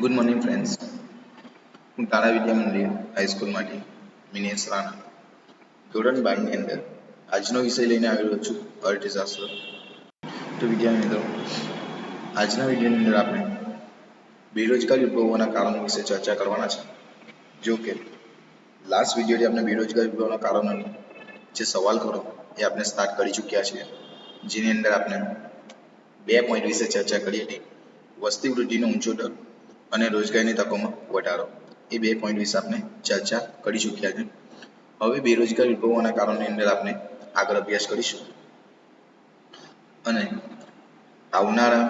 Good morning friends હું તારા વિદ્યા મંદિર હાઈસ્કૂલમાંથી મિનેશ રાણા. ધોરણ બારની અંદર આજનો વિષય લઈને આવેલો છું અર્થશાસ્ત્ર તો વિદ્યા મિત્રો આજના વિડીયોની અંદર આપણે બેરોજગારી ઉદ્ભવવાના કારણો વિશે ચર્ચા કરવાના છે. જો કે લાસ્ટ વિડીયોથી આપણે બેરોજગારી ઉદ્ભવવાના કારણોની જે સવાલ કરો એ આપણે સ્ટાર્ટ કરી ચૂક્યા છીએ. જેની અંદર આપણે બે પોઈન્ટ વિશે ચર્ચા કરી હતી. વસ્તી વૃદ્ધિનો ઊંચો દર અને રોજગારીની તકોમાં વધારો. એ બે પોઈન્ટ વિશે આપણે ચર્ચા કરી ચૂક્યા છે. હવે બેરોજગારી ઉદ્ભવવાના કારણોની અંદર આપણે આગળ અભ્યાસ કરીશું. અને આવનારા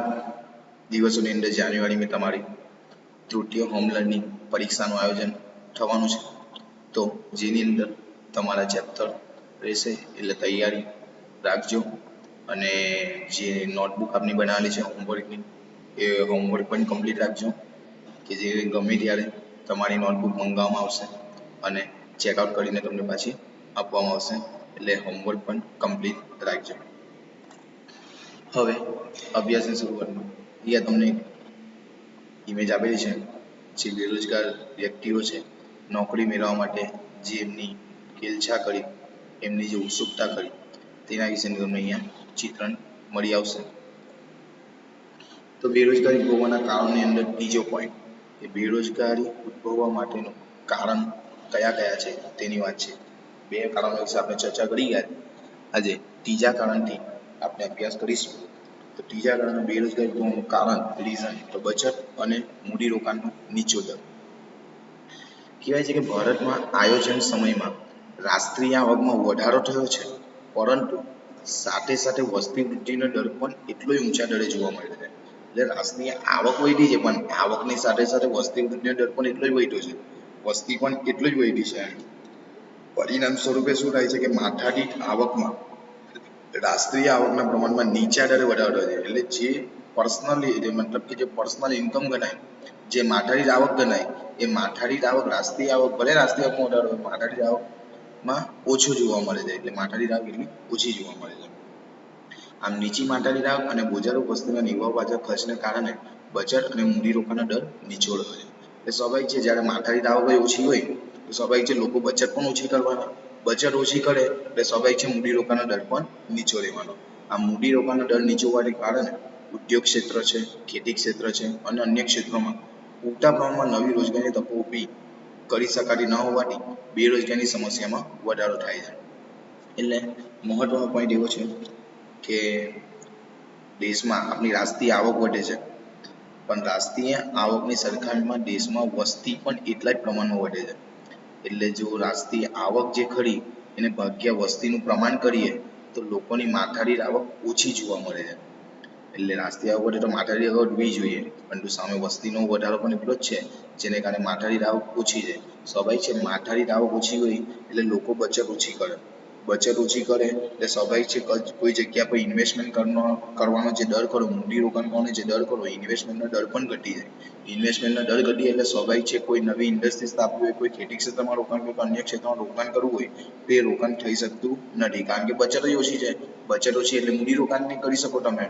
દિવસોની અંદર જાન્યુઆરીમાં તમારી તૃતીય હોમ પરીક્ષાનું આયોજન થવાનું છે. તો જેની અંદર તમારા ચેપ્ટર રહેશે એટલે તૈયારી રાખજો. અને જે નોટબુક આપની બનાવેલી છે હોમવર્કની એ હોમવર્ક પણ કમ્પ્લીટ રાખજો. કે જે ગમે ત્યારે તમારી નોટબુક મંગાવવામાં આવશે અને ચેકઆઉટ કરીને તમને પાછી આપવામાં આવશે. એટલે હોમવર્ક પણ કમ્પ્લીટ રાખજો. હવે અભ્યાસની શરૂઆતમાં અહીંયા તમને ઇમેજ આપેલી છે જે બેરોજગાર વ્યક્તિઓ છે નોકરી મેળવવા માટે જે એમની કેલછા કરી, એમની જે ઉત્સુકતા કરી, તેના વિશેનું તમને અહીંયા ચિત્રણ મળી આવશે. તો બેરોજગારી હોવાના કારણની અંદર ત્રીજો પોઈન્ટ એ બેરોજગારી ઉદ્ભવવા માટેનું કારણ કયા કયા છે તેની વાત છે. બે કારણો વિશે આપણે ચર્ચા કરી ગયા. આજે ત્રીજા કારણથી આપણે અભ્યાસ કરીશું. તો ત્રીજા કારણ બેરોજગારી ઉદ્ભવવાનું કારણ રીઝન તો બચત અને મૂડીરોકાણનો નીચો દર. કહેવાય છે કે ભારતમાં આયોજન સમયમાં રાષ્ટ્રીય આવકમાં વધારો થયો છે, પરંતુ સાથે સાથે વસ્તી વૃદ્ધિનો દર પણ એટલો ઊંચા દરે જોવા મળે છે. એટલે રાષ્ટ્રીય આવક વધી છે, પણ આવકની સાથે સાથે વસ્તી વૃદ્ધિનો દર પણ એટલો જ વધ્યો છે. વસ્તી પણ એટલો જ વધી છે. પરિણામ સ્વરૂપે શું થાય છે કે માથાદીઠ આવકમાં, રાષ્ટ્રીય આવકના પ્રમાણમાં નીચા દરે વધારો છે. એટલે જે પર્સનલી મતલબ કે જે પર્સનલ ઇન્કમ ગણાય જે માથાદીઠ આવક ગણાય એ માથાદીઠ આવક, રાષ્ટ્રીય આવક, ભલે રાષ્ટ્રીય આવકમાં વધારો હોય માથાદીઠ આવકમાં ઓછો જોવા મળે છે. એટલે માથાદીઠ આવક એટલી ઓછી જોવા મળે છે. આમ નીચી માથાદીઠ આવક અને બોજારો વસ્તીના નિર્વાહ પાછળ ખર્ચને કારણે બચત અને મૂડીરોકાણનો દર નીચો હોય એટલે સ્વાભાવિક છે, જ્યારે આવક કઈ ઓછી હોય, તો સ્વાભાવિક છે, લોકો બચત પણ ઓછી કરવાના. બચત ઓછી કરે, એટલે સ્વાભાવિક છે મૂડીરોકાણનો દર પણ નીચો રહેવાનો. આ મૂડીરોકાણનો દર નીચો હોવાને કારણે ઉદ્યોગ ક્ષેત્ર છે, ખેતી ક્ષેત્ર છે અને અન્ય ક્ષેત્રોમાં પૂરતા પ્રમાણમાં નવી રોજગારીની તકો ઊભી કરી શકાતી ન હોવાથી બેરોજગારીની સમસ્યામાં વધારો થાય છે. એટલે મહત્વનો પોઈન્ટ એવો છે કે દેશમાં આપણી રાષ્ટ્રીય આવક વધે છે. પણ રાષ્ટ્રીય આવકની સરખામણીમાં દેશમાં વસ્તી પણ એટલા જ પ્રમાણમાં વધે છે. એટલે જો રાષ્ટ્રીય આવક જે ખરી, એને ભાગ્યા વસ્તીનું પ્રમાણ કરીએ, તો લોકોની માથાદીઠ આવક ઓછી જોવા મળે છે. એટલે રાષ્ટ્રીય આવક વધે તો માથાદીઠ આવક વધવી જોઈએ. પરંતુ સામે વસ્તીનો વધારો પણ એટલો જ છે, જેને કારણે માથાદીઠ આવક ઓછી છે. સ્વાભાવિક છે માથાદીઠ આવક ઓછી હોય એટલે લોકો બચત ઓછી કરે. બચત ઓછી કરે, એટલે સ્વાભાવિક છે કોઈ જગ્યા પર ઇન્વેસ્ટમેન્ટ કરવાનો જે દર કરો મૂડીરોકાણ જે દર કરો ઇન્વેસ્ટમેન્ટનો દર પણ ઘટી જાય. ઇન્વેસ્ટમેન્ટનો દર ઘટી એટલે સ્વાભાવિક છે કોઈ નવી ઇન્ડસ્ટ્રી સ્થાપવી હોય, કોઈ ખેતી ક્ષેત્રમાં રોકાણ કરવું અન્ય ક્ષેત્રમાં રોકાણ કરવું હોય, તો રોકાણ થઈ શકતું નથી. કારણ કે બચત જ ઓછી છે. બચત ઓછી એટલે મૂડીરોકાણ નહીં કરી શકો તમે.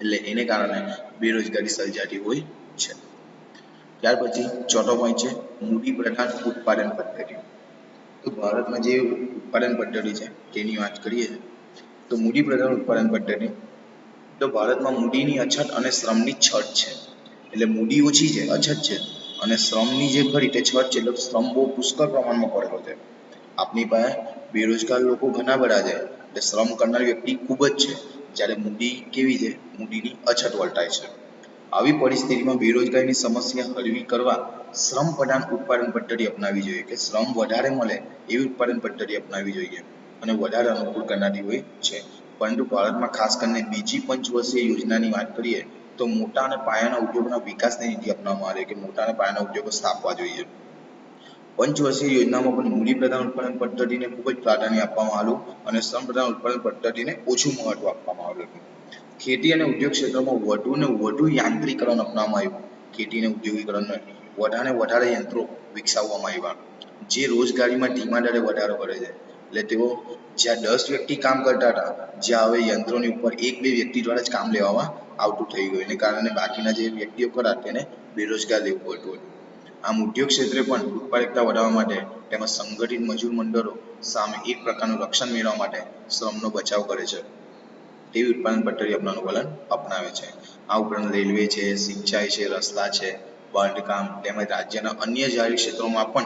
એટલે એને કારણે બેરોજગારી સર્જાતી હોય છે. ત્યાર પછી ચોથો પોઈન્ટ છે, મૂડી પ્રધાન ઉત્પાદન પદ્ધતિ તો ભારતમાં જે ઉત્પાદન પદ્ધતિ છે, તેની વાત કરીએ, તો મૂડી પ્રધાન ઉત્પાદન પદ્ધતિ. તો ભારતમાં મૂડીની અછત અને શ્રમની છત છે. એટલે મૂડી ઓછી છે, અછત છે, અને શ્રમની જે ખરી તે છત છે, એટલે શ્રમ બહુ પુષ્કળ પ્રમાણમાં પડેલો છે. આપની પાસે બેરોજગાર લોકો ઘણા બધા છે, એટલે શ્રમ કરનાર વ્યક્તિ ખૂબ જ છે. જ્યારે મૂડી કેવી છે? મૂડીની અછત વર્તાય છે. આવી પરિસ્થિતિમાં બેરોજગારીની સમસ્યા હળવી કરવા શ્રમ પ્રધાન ઉત્પાદન પદ્ધતિ અપનાવવી જોઈએ કે શ્રમ વધારે મળે એવી ઉત્પાદન પદ્ધતિ અપનાવવી જોઈએ અને વધારે અનુકૂળ કરનારી હોય છે. પરંતુ ભારતમાં ખાસ કરીને બીજી પંચવર્ષીય યોજનાની વાત કરીએ તો મોટા અને પાયાના ઉદ્યોગના વિકાસની નીતિ અપનાવવામાં આવે કે મોટા અને પાયાના ઉદ્યોગો સ્થાપવા જોઈએ. પંચવર્ષીય યોજનામાં પણ મૂડી પ્રધાન ઉત્પાદન પદ્ધતિને ખૂબ જ પ્રાધાન્ય આપવામાં આવ્યું અને શ્રમ પ્રધાન ઉત્પાદન પદ્ધતિને ઓછું મહત્વ આપવામાં આવ્યું હતું. ખેતી અને ઉદ્યોગ ક્ષેત્રમાં વધુ ને વધુ યાંત્રિકરણ અપનાવવામાં આવ્યું. ખેતી અને ઉદ્યોગીકરણને વધારે વધારે યંત્રો વિકસાવવામાં આવ્યા. જે રોજગારીમાં ધીમા દરે વધારો કરે છે. એટલે તેઓ જ્યાં દસ વ્યક્તિ કામ કરતા હતા, જ્યાં હવે યંત્રોની ઉપર એક બે વ્યક્તિ દ્વારા જ કામ લેવામાં આવતું થઈ ગયું. એને કારણે બાકીના જે વ્યક્તિઓ કરતા તેને બેરોજગાર લેવું પડતું હતું. આમ ઉદ્યોગ ક્ષેત્રે પણ ઉત્પાદકતા વધારવા માટે તેમજ સંગઠિત મજૂર મંડળો સામે એક પ્રકારનું રક્ષણ મેળવવા માટે શ્રમનો બચાવ કરે છે. તેવી ઉત્પાદન પદ્ધતિ અપનાવવાનું વલણ અપનાવે છે. આ ઉપરાંત રેલવે છે, સિંચાઈ છે, રસ્તા છે, બાંધકામ તેમજ રાજ્યના અન્ય જાહેર ક્ષેત્રોમાં પણ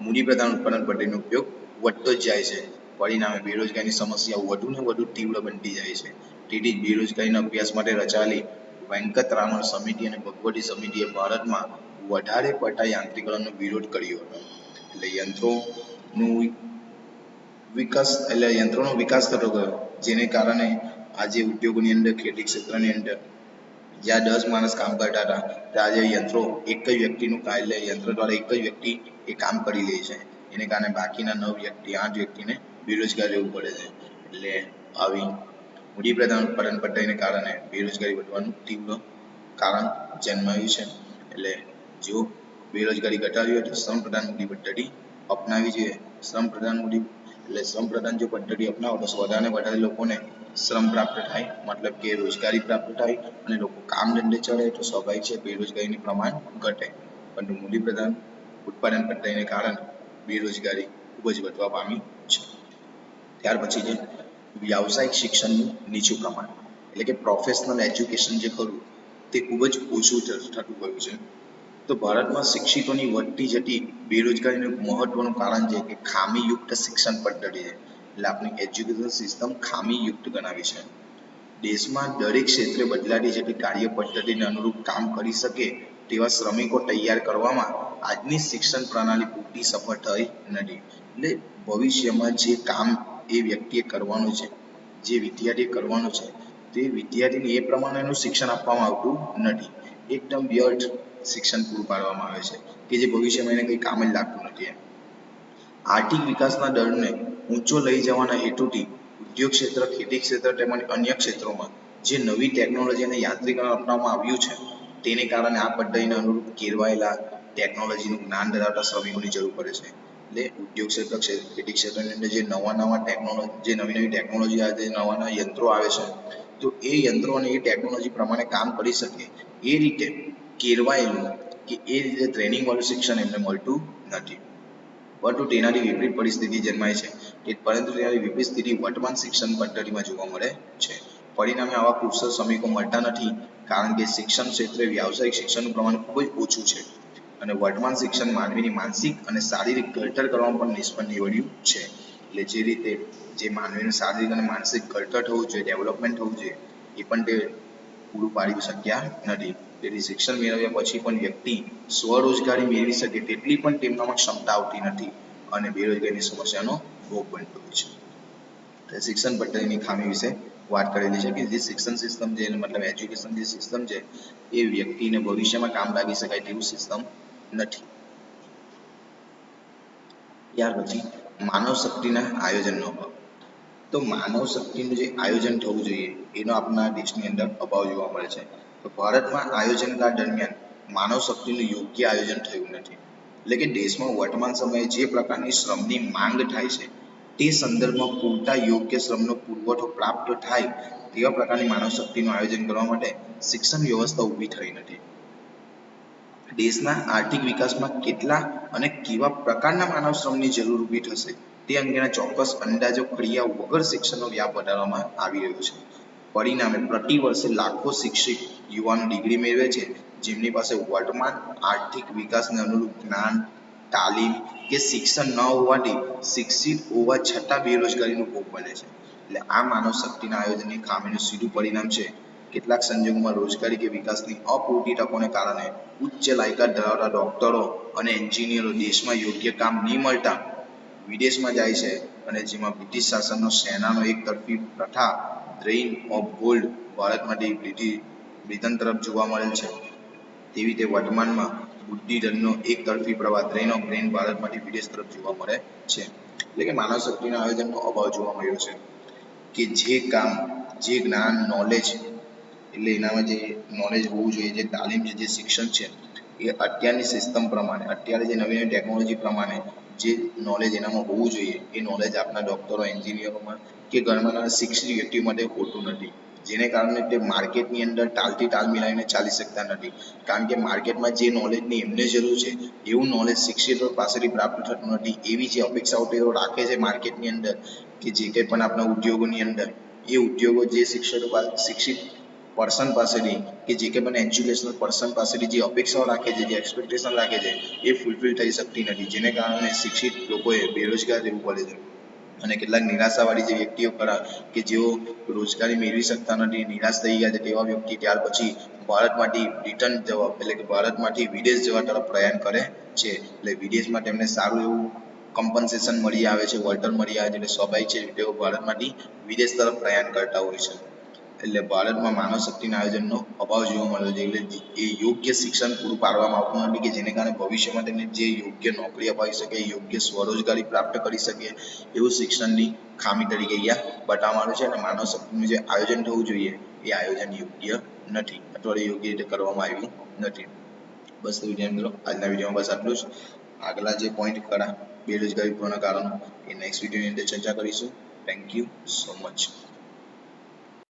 મૂડીપ્રધાન ઉત્પાદન પદ્ધતિનો ઉપયોગ વધતો જ જાય છે. પરિણામે બેરોજગારીની સમસ્યા વધુ ને વધુ તીવ્ર બનતી જાય છે. તેથી બેરોજગારીના અભ્યાસ માટે રચાયેલી વેંકટરામન સમિતિ અને ભગવતી સમિતિએ ભારતમાં વધારે પડતા યાંત્રિકરણનો વિરોધ કર્યો. હતો એટલે યંત્રોનું વિકાસ, એટલે યંત્રોનો વિકાસ થતો ગયો. જેને કારણે આજે ઉદ્યોગોની અંદર, ખેતી ક્ષેત્રની અંદર, જ્યાં દસ માણસ કામ કરતા હતા ત્યાં આજે યંત્રો, એક જ વ્યક્તિનું કા- યંત્ર દ્વારા એક જ વ્યક્તિ એ કામ કરી લે છે. એને કારણે બાકીના નવ વ્યક્તિ, આઠ વ્યક્તિને બેરોજગાર રહેવું પડે છે. એટલે આવી મૂડીપ્રધાન પદ્ધતિને કારણે બેરોજગારી વધવાનું તીવ્ર કારણ જન્માયું છે. એટલે જો બેરોજગારી ઘટાડવી હોય તો શ્રમ પ્રધાન મૂડી પદ્ધતિ અપનાવી જોઈએ શ્રમ પ્રધાન મૂડી એટલે શ્રમ પ્રધાન જો પદ્ધતિ અપનાવો તો વધારે વધારે લોકોને શ્રમ પ્રાપ્ત થાય, મતલબ કે રોજગારી પ્રાપ્ત થાય અને લોકો કામ ધંધે ચડે તો સ્વાભાવિક છે બેરોજગારીનું પ્રમાણ ઘટે. પરંતુ મૂડી પ્રધાન ઉત્પાદન પદ્ધતિને કારણે બેરોજગારી ખૂબ જ વધવા પામી છે. ત્યાર પછી છે વ્યાવસાયિક શિક્ષણનું નીચું પ્રમાણ, એટલે કે પ્રોફેશનલ એજ્યુકેશન જે ખરું તે ખૂબ જ ઓછું થતું ગયું છે. તો ભારતમાં શિક્ષિતોની વધતી જતી બેરોજગારીનું મહત્વનું કારણ છે કે ખામીયુક્ત શિક્ષણ પદ્ધતિ છે. એટલે આપણી એજ્યુકેશન સિસ્ટમ ખામીયુક્ત ગણાવી છે. દેશમાં દરેક ક્ષેત્રે બદલાતી જતી કાર્ય પદ્ધતિને અનુરૂપ કામ કરી શકે તેવા શ્રમિકો તૈયાર કરવામાં આજની શિક્ષણ પ્રણાલી પૂરતી સફળ થઈ નથી. એટલે ભવિષ્યમાં જે કામ એ વ્યક્તિએ કરવાનું છે, જે વિદ્યાર્થીએ કરવાનું છે, તે વિદ્યાર્થીને એ પ્રમાણેનું શિક્ષણ આપવામાં આવતું નથી. એકદમ વ્યર્થ શિક્ષણ પૂરું પાડવામાં આવે છે, કે જે ભવિષ્યમાં એને કંઈ કામ જ લાગતું નથી એમ. આર્થિક વિકાસના દરને ઊંચો લઈ જવાના હેતુથી ઉદ્યોગ ક્ષેત્ર, ખેતી ક્ષેત્ર તેમજ અન્ય ક્ષેત્રોમાં જે નવી ટેકનોલોજી અને યાંત્રિકરણ અપનાવવામાં આવ્યું છે, તેને કારણે આ પદ્ધતિને અનુરૂપ કેળવાયેલા ટેકનોલોજીનું જ્ઞાન ધરાવતા શ્રમિકોની જરૂર પડે છે. એટલે ઉદ્યોગ ક્ષેત્ર ખેતી ક્ષેત્રની અંદર જે નવા નવા ટેકનોલોજી જે નવી નવી ટેકનોલોજી આવે છે નવા નવા યંત્રો આવે છે તો એ યંત્રો અને એ ટેકનોલોજી પ્રમાણે કામ કરી શકે. એ રીતે કેળવાયેલું કે એ રીતે ટ્રેનિંગવાળું શિક્ષણ એમને મળતું નથી. પરંતુ તેનાથી વિપરીત પરિસ્થિતિ જન્માય છે. કે પરંતુ તેનાથી વિપરીત સ્થિતિ વર્તમાન શિક્ષણ પદ્ધતિમાં જોવા મળે છે. પરિણામે આવા કુશળ શ્રમિકો મળતા નથી કારણ કે શિક્ષણ ક્ષેત્રે વ્યાવસાયિક શિક્ષણનું પ્રમાણ ખૂબ જ ઓછું છે. અને વર્તમાન શિક્ષણ માનવીની માનસિક અને શારીરિક ઘડતર કરવામાં પણ નિષ્ફળ નીવડ્યું છે. એટલે જે રીતે જે માનવીનું શારીરિક અને માનસિક ઘડતર થવું જોઈએ ડેવલપમેન્ટ થવું જોઈએ, એ પણ તે પૂરું પાડી શક્યા નથી. તેથી શિક્ષણ મેળવ્યા પછી પણ વ્યક્તિ સ્વરોજગારી મેળવી શકે તેટલી પણ તેમનામાં ક્ષમતા આવતી નથી અને બેરોજગારીની સમસ્યાનો ભોગ બનતો હોય છે. શિક્ષણ પદ્ધતિની ખામી વિશે વાત કરેલી છે કે જે શિક્ષણ સિસ્ટમ છે મતલબ એજ્યુકેશન જે સિસ્ટમ છે, એ વ્યક્તિને ભવિષ્યમાં કામ લાગી શકાય તેવું સિસ્ટમ નથી. ત્યાર પછી માનવ શક્તિના આયોજનનો અભાવ. તો માનવ શક્તિનું જે આયોજન થવું જોઈએ, એનો આપણા દેશની અંદર અભાવ જોવા મળે છે. તો ભારતમાં આયોજનકાળ દરમિયાન માનવ શક્તિનું યોગ્ય આયોજન થયું નથી. એટલે કે દેશમાં વર્તમાન સમયે જે પ્રકારની શ્રમની માંગ થાય છે, તે સંદર્ભમાં પૂરતા યોગ્ય શ્રમનો પુરવઠો પ્રાપ્ત થાય તેવા પ્રકારની માનવ શક્તિનું આયોજન કરવા માટે શિક્ષણ વ્યવસ્થા ઊભી થઈ નથી. દેશના આર્થિક વિકાસમાં કેટલા અને કેવા પ્રકારના માનવ શ્રમની જરૂર ઊભી થશે તે અંગેના ચોક્કસ અંદાજો ક્રિયા વગર શિક્ષણનો વ્યાપ વધારવામાં આવી રહ્યો છે. પરિણામે પ્રતિ વર્ષે લાખો શિક્ષિત યુવાનો ડિગ્રી મેળવે છે. જેમની પાસે વર્તમાન આર્થિક વિકાસને અનુરૂપ જ્ઞાન, તાલીમ કે શિક્ષણ ન હોવાથી શિક્ષિત હોવા છતાં બેરોજગારીનો ભોગ બને છે. એટલે આ માનવ શક્તિના આયોજનની ખામીનું સીધું પરિણામ છે કેટલાક સંજોગોમાં રોજગારી કે વિકાસની અપૂરતી તકોને કારણે ઉચ્ચ લાયકાત ધરાવતા ડોક્ટરો અને એન્જિનિયરો દેશમાં યોગ્ય કામ નહીં મળતા વિદેશમાં જાય છે અને જેમાં બ્રિટિશ શાસનનો સેનાનો એક તરફી પ્રથા ડ્રેઇન ઓફ ગોલ્ડ ભારતમાંથી બ્રિટિશ બ્રિટન તરફ જોવા મળેલ છે. તેવી રીતે વર્તમાનમાં બુદ્ધિધનનો એક તરફી પ્રવાહ ડ્રેઇન ઓફ બ્રેઇન ભારતમાંથી વિદેશ તરફ જોવા મળે છે. એટલે કે માનવ શક્તિના આયોજનનો અભાવ જોવા મળ્યો છે કે જે કામ, જે જ્ઞાન નોલેજ એટલે એનામાં જે નોલેજ હોવું જોઈએ, જે તાલીમ છે, જે શિક્ષણ છે, એ અત્યારની સિસ્ટમ પ્રમાણે, અત્યારે જે નવી નવી ટેકનોલોજી પ્રમાણે જે નોલેજ એનામાં હોવું જોઈએ, એ નોલેજ આપણા ડૉક્ટરો એન્જિનિયરોમાં કે ઘરમાં શિક્ષિત વ્યક્તિ માટે હોતું નથી. જેને કારણે તે માર્કેટની અંદર તાલથી તાલ મિલાવીને ચાલી શકતા નથી. કારણ કે માર્કેટમાં જે નોલેજની એમને જરૂર છે, એવું નોલેજ શિક્ષિતો પાસેથી પ્રાપ્ત થતું નથી. એવી જે અપેક્ષાઓ તેઓ રાખે છે માર્કેટની અંદર કે જે કંઈ પણ આપણા ઉદ્યોગોની અંદર, એ ઉદ્યોગો જે શિક્ષકો, શિક્ષિત પર્સન પાસેથી કે જે કે મને એજ્યુકેશનલ પર્સન પાસેથી જે અપેક્ષાઓ રાખે છે, જે એક્સપેક્ટેશન રાખે છે, એ ફૂલફિલ થઈ શકતી નથી. જેને કારણે શિક્ષિત લોકોએ બેરોજગાર રહેવું પડે છે. અને કેટલાક નિરાશાવાળી જે વ્યક્તિઓ ખરા કે જેઓ રોજગારી મેળવી શકતા નથી, નિરાશ થઈ ગયા છે, તેવા વ્યક્તિ ત્યાર પછી ભારતમાંથી રિટર્ન જવા, એટલે કે ભારતમાંથી વિદેશ જવા તરફ પ્રયાણ કરે છે. એટલે વિદેશમાં તેમને સારું એવું કમ્પન્સેશન મળી આવે છે, વળતર મળી આવે છે, એટલે સ્વાભાવિક છે તેઓ ભારતમાંથી વિદેશ તરફ પ્રયાણ કરતા હોય છે. એટલે ભારતમાં માનવ શક્તિના આયોજનનો અભાવ જોવા મળ્યો છે. એટલે એ યોગ્ય શિક્ષણ પૂરું પાડવામાં આવતું નથી કે જેને કારણે ભવિષ્યમાં તેમને જે યોગ્ય નોકરી અપાવી શકે, યોગ્ય સ્વરોજગારી પ્રાપ્ત કરી શકે એવું શિક્ષણની ખામી તરીકે અહીંયા બતાવવામાં આવ્યું છે. અને માનવ શક્તિનું જે આયોજન થવું જોઈએ એ આયોજન યોગ્ય નથી. અથવા યોગ્ય રીતે કરવામાં આવ્યું નથી. બસ તો મિત્રો, આજના વિડીયોમાં બસ આટલું જ. આગલા જે પોઈન્ટ કરા બેરોજગારી પૂર્ણ કારણો, એ નેક્સ્ટ વિડીયોની અંદર ચર્ચા કરીશું. Thank you so much